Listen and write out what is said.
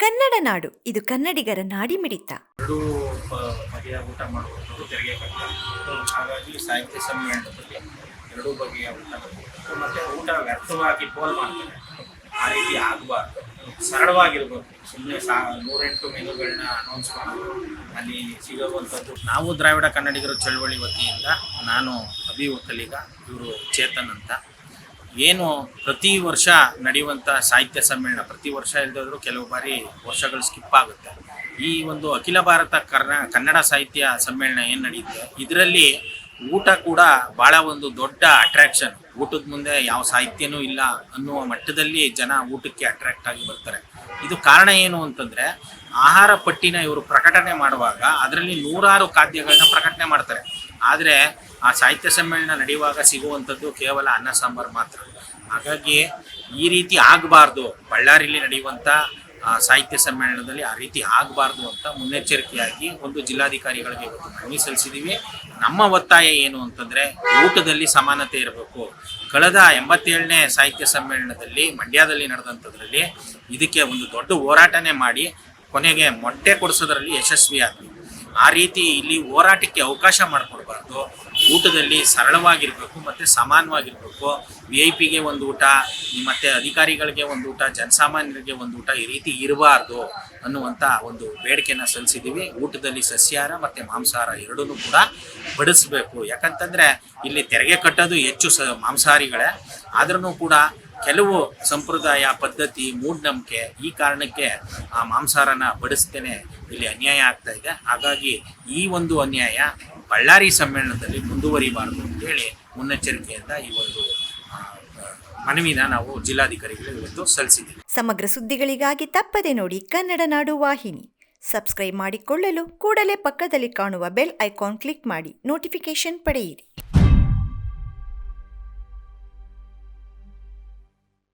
ಕನ್ನಡ ನಾಡು. ಇದು ಕನ್ನಡಿಗರ ನಾಡಿ ಮಿಡಿತ ಪ- ಬಗೆಯ ಊಟ ಮಾಡುವಂಥದ್ದು ತೆರಿಗೆ ಹಾಗಾಗಿ ಸಾಹಿತ್ಯ ಸಮ್ಮೇಳನದಲ್ಲಿ ಎರಡೂ ಬಗೆಯ ಊಟ ಮತ್ತು ಊಟ ವ್ಯರ್ಥವಾಗಿ ಪೋಲ್ ಮಾಡ್ತಾರೆ. ಆ ರೀತಿ ಆಗಬಾರ್ದು. ಸರಳವಾಗಿರ್ಬೇಕು ಸುಮ್ಮನೆ ಸಾ, ನೂರೆಂಟು ಮೆನುಗಳನ್ನ ಅನೌನ್ಸ್ ಮಾಡೋದು. ಅಲ್ಲಿ ಸಿಗೋವಂಥದ್ದು. ನಾವು ದ್ರಾವಿಡ ಕನ್ನಡಿಗರ ಚಳವಳಿ ವತಿಯಿಂದ ನಾನು ಅಭಿ ಒಕ್ಕಲಿಗ ಇವರು ಚೇತನ್ ಅಂತ. ಏನು ಪ್ರತಿ ವರ್ಷ ನಡೆಯುವಂಥ ಸಾಹಿತ್ಯ ಸಮ್ಮೇಳನ, ಪ್ರತಿ ವರ್ಷ ಇಲ್ದಿದ್ರು ಕೆಲವು ಬಾರಿ ವರ್ಷಗಳು ಸ್ಕಿಪ್ ಆಗುತ್ತೆ. ಈ ಒಂದು ಅಖಿಲ ಭಾರತ ಕರ್ನಾ, ಕನ್ನಡ ಸಾಹಿತ್ಯ ಸಮ್ಮೇಳನ ಏನು ನಡೆಯುತ್ತೆ? ಇದರಲ್ಲಿ ಊಟ ಕೂಡ ಭಾಳ ಒಂದು ದೊಡ್ಡ ಅಟ್ರಾಕ್ಷನ್ ಊಟದ ಮುಂದೆ ಯಾವ ಸಾಹಿತ್ಯನೂ ಇಲ್ಲ ಅನ್ನುವ ಮಟ್ಟದಲ್ಲಿ ಜನ ಊಟಕ್ಕೆ ಅಟ್ರಾಕ್ಟ್ ಆಗಿ ಬರ್ತಾರೆ. ಇದು ಕಾರಣ ಏನು ಅಂತಂದರೆ, ಆಹಾರ ಪಟ್ಟಿನ ಇವರು ಪ್ರಕಟಣೆ ಮಾಡುವಾಗ ಅದರಲ್ಲಿ ನೂರಾರು ಖಾದ್ಯಗಳನ್ನ ಪ್ರಕಟಣೆ ಮಾಡ್ತಾರೆ. ಆದರೆ ಆ ಸಾಹಿತ್ಯ ಸಮ್ಮೇಳನ ನಡೆಯುವಾಗ ಸಿಗುವಂಥದ್ದು ಕೇವಲ ಅನ್ನ ಸಾಂಬಾರು ಮಾತ್ರ. ಹಾಗಾಗಿ ಈ ರೀತಿ ಆಗಬಾರ್ದು. ಬಳ್ಳಾರಿಯಲ್ಲಿ ನಡೆಯುವಂಥ ಸಾಹಿತ್ಯ ಸಮ್ಮೇಳನದಲ್ಲಿ ಆ ರೀತಿ ಆಗಬಾರ್ದು ಅಂತ ಮುನ್ನೆಚ್ಚರಿಕೆಯಾಗಿ ಒಂದು ಜಿಲ್ಲಾಧಿಕಾರಿಗಳಿಗೆ ಇವತ್ತು ಮನವಿ ಸಲ್ಲಿಸಿದ್ದೀವಿ ನಮ್ಮ ಒತ್ತಾಯ ಏನು ಅಂತಂದರೆ ಊಟದಲ್ಲಿ ಸಮಾನತೆ ಇರಬೇಕು. ಕಳೆದ ಎಂಬತ್ತೇಳನೇ ಸಾಹಿತ್ಯ ಸಮ್ಮೇಳನದಲ್ಲಿ, ಮಂಡ್ಯದಲ್ಲಿ ನಡೆದಂಥದ್ರಲ್ಲಿ ಇದಕ್ಕೆ ಒಂದು ದೊಡ್ಡ ಹೋರಾಟನೇ ಮಾಡಿ ಕೊನೆಗೆ ಮೊಟ್ಟೆ ಕೊಡಿಸೋದ್ರಲ್ಲಿ ಯಶಸ್ವಿಯಾದ್ವಿ. ಆ ರೀತಿ ಇಲ್ಲಿ ಹೋರಾಟಕ್ಕೆ ಅವಕಾಶ ಊಟದಲ್ಲಿ ಸರಳವಾಗಿರಬೇಕು ಮತ್ತು ಸಮಾನವಾಗಿರಬೇಕು ವಿ ಐ ಪಿಗೆ ಒಂದು ಊಟ ಮತ್ತು ಅಧಿಕಾರಿಗಳಿಗೆ ಒಂದು ಊಟ, ಜನಸಾಮಾನ್ಯರಿಗೆ ಒಂದು ಊಟ ಈ ರೀತಿ ಇರಬಾರ್ದು ಅನ್ನುವಂಥ ಒಂದು ಬೇಡಿಕೆನ ಸಲ್ಲಿಸಿದ್ದೀವಿ. ಊಟದಲ್ಲಿ ಸಸ್ಯಾಹಾರ ಮತ್ತು ಮಾಂಸಾಹಾರ ಎರಡೂ ಕೂಡ ಬಡಿಸಬೇಕು. ಯಾಕಂತಂದರೆ ಇಲ್ಲಿ ತೆರಿಗೆ ಕಟ್ಟೋದು ಹೆಚ್ಚು ಸ ಮಾಂಸಾಹಾರಿಗಳೇ. ಆದ್ರೂ ಕೂಡ ಕೆಲವು ಸಂಪ್ರದಾಯ ಪದ್ಧತಿ, ಮೂಢನಂಬಿಕೆ ಈ ಕಾರಣಕ್ಕೆ ಆ ಮಾಂಸಾಹಾರನ ಬಡಿಸ್ತೇನೆ. ಇಲ್ಲಿ ಅನ್ಯಾಯ ಆಗ್ತಾ ಇದೆ. ಹಾಗಾಗಿ ಈ ಒಂದು ಅನ್ಯಾಯ ಬಳ್ಳಾರಿ ಸಮ್ಮೇಳನದಲ್ಲಿ ಮುಂದುವರಿಬಾರದು ಅಂತೇಳಿ ಮುನ್ನೆಚ್ಚರಿಕೆಯಿಂದ ಈ ಒಂದು ಮನವಿನ ನಾವು ಜಿಲ್ಲಾಧಿಕಾರಿಗಳಿಗೆ ಇವತ್ತು ಸಲ್ಲಿಸಿದ್ದೀವಿ. ಸಮಗ್ರ ಸುದ್ದಿಗಳಿಗಾಗಿ ತಪ್ಪದೆ ನೋಡಿ ಕನ್ನಡ ನಾಡು ವಾಹಿನಿ. ಸಬ್ಸ್ಕ್ರೈಬ್ ಮಾಡಿಕೊಳ್ಳಲು ಕೂಡಲೇ ಪಕ್ಕದಲ್ಲಿ ಕಾಣುವ ಬೆಲ್ ಐಕಾನ್ ಕ್ಲಿಕ್ ಮಾಡಿ ನೋಟಿಫಿಕೇಶನ್ ಪಡೆಯಿರಿ.